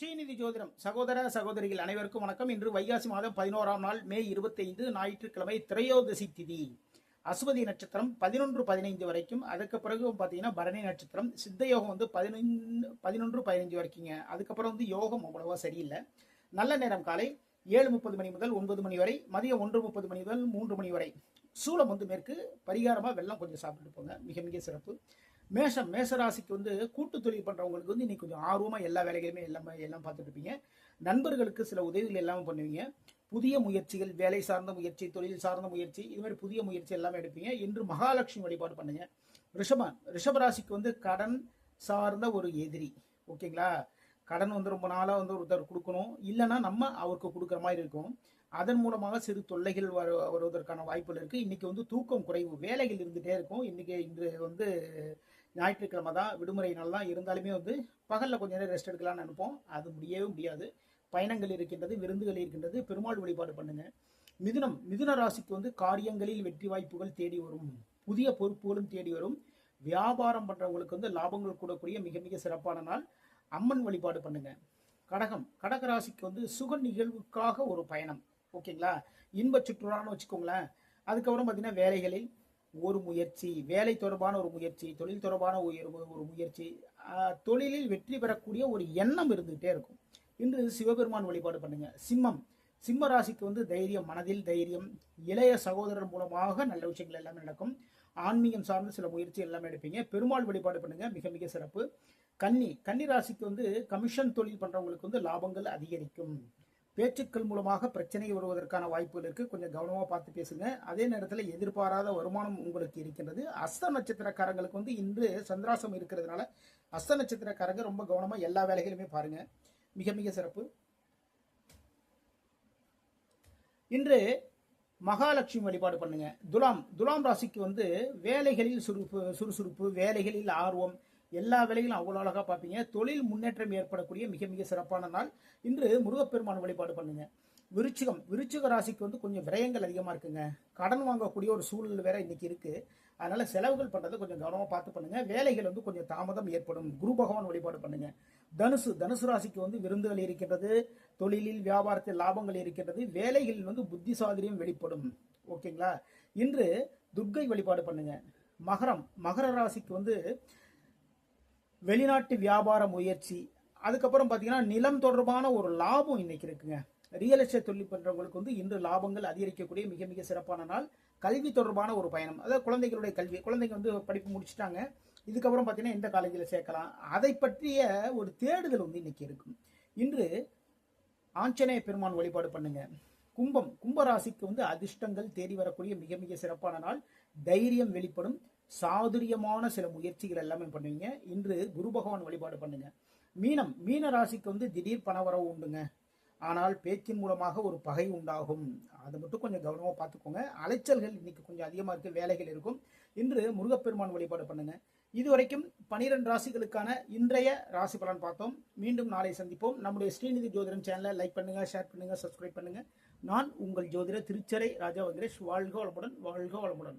ஸ்ரீநிதி ஜோதிடம் சகோதர சகோதரிகள் அனைவருக்கும் வணக்கம். இன்று வைகாசி மாதம் பதினோராம் நாள் மே இருபத்தைந்து ஞாயிற்றுக்கிழமை திரையோதசி திதி. அஸ்வதி நட்சத்திரம் பதினொன்று பதினைந்து வரைக்கும். அதுக்கு பிறகு பார்த்தீங்கன்னா பரணி நட்சத்திரம். சித்த யோகம் வந்து பதினொன்று பதினொன்று பதினைஞ்சு வரைக்குங்க. அதுக்கப்புறம் வந்து யோகம் அவ்வளவா சரியில்லை. நல்ல நேரம் காலை ஏழு முப்பது மணி முதல் ஒன்பது மணி வரை மதியம் ஒன்று முப்பது மணி முதல் மூன்று மணி வரை. சூளம் வந்து மேற்கு பரிகாரமாக வெள்ளம் கொஞ்சம் சாப்பிட்டுட்டு போங்க. மிக மிக சிறப்பு. மேஷம் மேஷராசிக்கு வந்து கூட்டு தொழில் பண்றவங்களுக்கு வந்து இன்னைக்கு கொஞ்சம் ஆர்வமா எல்லா வேலைகளுமே எல்லாமே எல்லாம் பார்த்துட்டு இருப்பீங்க நண்பர்களுக்கு சில உதவிகள் எல்லாமே பண்ணுவீங்க. புதிய முயற்சிகள் வேலை சார்ந்த முயற்சி தொழில் சார்ந்த முயற்சி இது மாதிரி புதிய முயற்சி எல்லாமே எடுப்பீங்க. இன்று மகாலட்சுமி வழிபாடு பண்ணுங்க. ரிஷபம் ரிஷபராசிக்கு வந்து கடன் சார்ந்த ஒரு எதிரி. ஓகேங்களா? கடன் வந்து ரொம்ப நாளாக வந்து ஒருத்தர் கொடுக்கணும். இல்லைன்னா நம்ம அவருக்கு கொடுக்குற மாதிரி இருக்கும். அதன் மூலமாக சிறு தொல்லைகள் வரு வருவதற்கான வாய்ப்புகள் இருக்குது இன்றைக்கி வந்து தூக்கம் குறைவு வேலைகள் இருந்துகிட்டே இருக்கும். இன்றைக்கி இன்று வந்து ஞாயிற்றுக்கிழமை தான் விடுமுறை நாள் தான் இருந்தாலுமே வந்து பகலில் கொஞ்ச நேரம் ரெஸ்ட் எடுக்கலாம்னு நினைப்போம். அது முடியவே முடியாது. பயணங்கள் இருக்கின்றது விருந்துகள் இருக்கின்றது. பெருமாள் வழிபாடு பண்ணுங்கள் மிதுனம் மிதுன ராசிக்கு வந்து காரியங்களில் வெற்றி வாய்ப்புகள் தேடி வரும். புதிய பொறுப்புகளும் தேடி வரும். வியாபாரம் பண்ணுறவங்களுக்கு வந்து லாபங்கள் கூடக்கூடிய மிக மிக சிறப்பான நாள். அம்மன் வழிபாடு பண்ணுங்க. கடகம் கடக ராசிக்கு வந்து சுக நிகழ்வுக்காக ஒரு பயணம். ஓகேங்களா? இன்ப சுற்றுலான்னு வச்சுக்கோங்களேன். அதுக்கப்புறம் பார்த்தீங்கன்னா வேலைகளில் ஒரு முயற்சி வேலை தொடர்பான ஒரு முயற்சி தொழில் தொடர்பான ஒரு ஒரு முயற்சி தொழிலில் வெற்றி பெறக்கூடிய ஒரு எண்ணம் இருந்துகிட்டே இருக்கும். இன்று சிவபெருமான் வழிபாடு பண்ணுங்க. சிம்மம் சிம்ம ராசிக்கு வந்து தைரியம் மனதில் தைரியம் இளைய சகோதரர் மூலமாக நல்ல விஷயங்கள் எல்லாமே நடக்கும். ஆன்மீகம் சார்ந்த சில முயற்சி எல்லாமே எடுப்பீங்க. பெருமாள் வழிபாடு பண்ணுங்க மிக மிக சிறப்பு. கன்னி கன்னி ராசிக்கு வந்து கமிஷன் தொழில் பண்றவங்களுக்கு வந்து லாபங்கள் அதிகரிக்கும். பேச்சுக்கள் மூலமாக பிரச்சனை வருவதற்கான வாய்ப்புகள் இருக்கு. கொஞ்சம் கவனமா பார்த்து பேசுங்க. அதே நேரத்தில் எதிர்பாராத வருமானம் உங்களுக்கு இருக்கின்றது. அஸ்த நட்சத்திரக்காரங்களுக்கு வந்து இன்று சந்திராசம் இருக்கிறதுனால அஸ்த நட்சத்திரக்காரங்க ரொம்ப கவனமா எல்லா வேலைகளுமே பாருங்க. மிக மிக சிறப்பு. இன்று மகாலட்சுமி வழிபாடு பண்ணுங்க. துலாம் துலாம் ராசிக்கு வந்து வேலைகளில் சுறுப்பு சுறுசுறுப்பு வேலைகளில் ஆர்வம் எல்லா வேலைகளும் அவ்வளோ அழகாக பார்ப்பீங்க. தொழில் முன்னேற்றம் ஏற்படக்கூடிய மிக மிக சிறப்பான நாள். இன்று முருகப்பெருமான் வழிபாடு பண்ணுங்க. விருச்சிகம் விருச்சிக ராசிக்கு வந்து கொஞ்சம் விரயங்கள் அதிகமாக இருக்குங்க. கடன் வாங்கக்கூடிய ஒரு சூழல் வேற இன்னைக்கு இருக்கு. அதனால செலவுகள் பண்றதை கொஞ்சம் கவனமாக பார்த்து பண்ணுங்க. வேலைகள் வந்து கொஞ்சம் தாமதம் ஏற்படும். குரு பகவான் வழிபாடு பண்ணுங்க. தனுசு தனுசு ராசிக்கு வந்து விருந்துகள் இருக்கின்றது தொழிலில் வியாபாரத்தில் லாபங்கள் இருக்கின்றது வேலைகளில் வந்து புத்தி புத்திசாலியம் வெளிப்படும். ஓகேங்களா? இன்று துர்க்கை வழிபாடு பண்ணுங்க. மகரம் மகர ராசிக்கு வந்து வெளிநாட்டு வியாபார முயற்சி. அதுக்கப்புறம் பார்த்தீங்கன்னா நிலம் தொடர்பான ஒரு லாபம் இன்னைக்கு இருக்குங்க. ரியல் எஸ்டேட் தொழில் பண்றவங்களுக்கு வந்து இன்று லாபங்கள் அதிகரிக்கக்கூடிய மிக மிக சிறப்பான நாள். கல்வி தொடர்பான ஒரு பயணம். அதாவது குழந்தைகளுடைய கல்வி குழந்தைங்க வந்து படிப்பு முடிச்சுட்டாங்க. இதுக்கப்புறம் பார்த்தீங்கன்னா எந்த காலேஜில் சேர்க்கலாம். அதை பற்றிய ஒரு தேடுதல் வந்து இன்னைக்கு இருக்கும். இன்று ஆஞ்சநேய பெருமான் வழிபாடு பண்ணுங்க. கும்பம் கும்பராசிக்கு வந்து அதிர்ஷ்டங்கள் தேடி வரக்கூடிய மிக மிக சிறப்பான நாள். தைரியம் வெளிப்படும். சாதுரியமான சில முயற்சிகள் எல்லாமே பண்ணுவீங்க. இன்று குரு பகவான் வழிபாடு பண்ணுங்க. மீனம் மீன ராசிக்கு வந்து திடீர் பணவரவு உண்டுங்க. ஆனால் பேச்சின் மூலமாக ஒரு பகை உண்டாகும். அதை மட்டும் கொஞ்சம் கவனமாக பார்த்துக்கோங்க. அலைச்சல்கள் இன்னைக்கு கொஞ்சம் அதிகமாக இருக்குது வேலைகள் இருக்கும். இன்று முருகப்பெருமான் வழிபாடு பண்ணுங்க. இதுவரைக்கும் பனிரெண்டு ராசிகளுக்கான இன்றைய ராசி பலன் பார்த்தோம். மீண்டும் நாளை சந்திப்போம். நம்முடைய ஸ்ரீநிதி ஜோதிடம் சேனலை லைக் பண்ணுங்க ஷேர் பண்ணுங்க சப்ஸ்கிரைப் பண்ணுங்க. நான் உங்கள் ஜோதிட திருச்சரை ராஜா வந்திரேஷ் வாழ்க வளமுடன் வாழ்க வளமுடன்.